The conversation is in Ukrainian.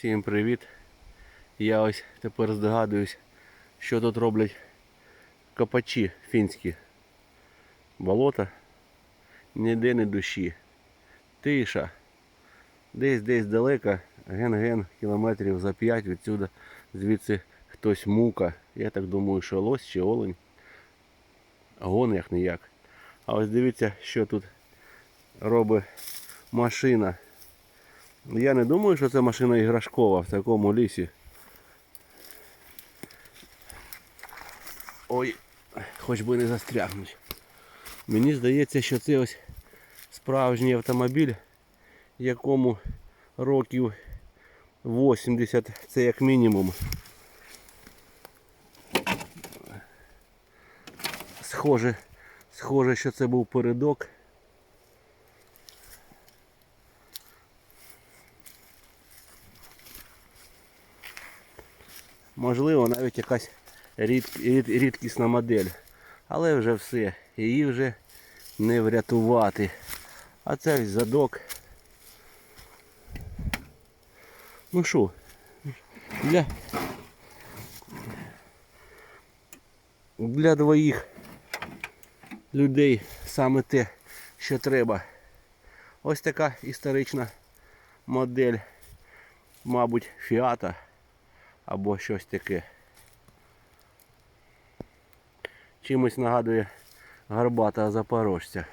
Всім привіт! Я ось тепер здогадуюсь, що тут роблять копачі фінські. Болото, ніде не душі. Тиша. Десь десь далеко, ген-ген, кілометрів за 5 відсюди, звідси хтось мука. Я так думаю, що лось чи олень. Гон як ніяк. А ось дивіться, що тут робить машина. Я не думаю, що це машина іграшкова в такому лісі. Ой, хоч би не застрягнуть. Мені здається, що це ось справжній автомобіль, якому років 80, це як мінімум. Схоже, схоже, що це був передок. Можливо, навіть якась рід, рід, рідкісна модель. Але вже все. Її вже не врятувати. А це задок. Ну що, для, для двоїх людей саме те, що треба. Ось така історична модель, мабуть, фіата або щось таке. Чимось нагадує горбата запорожця.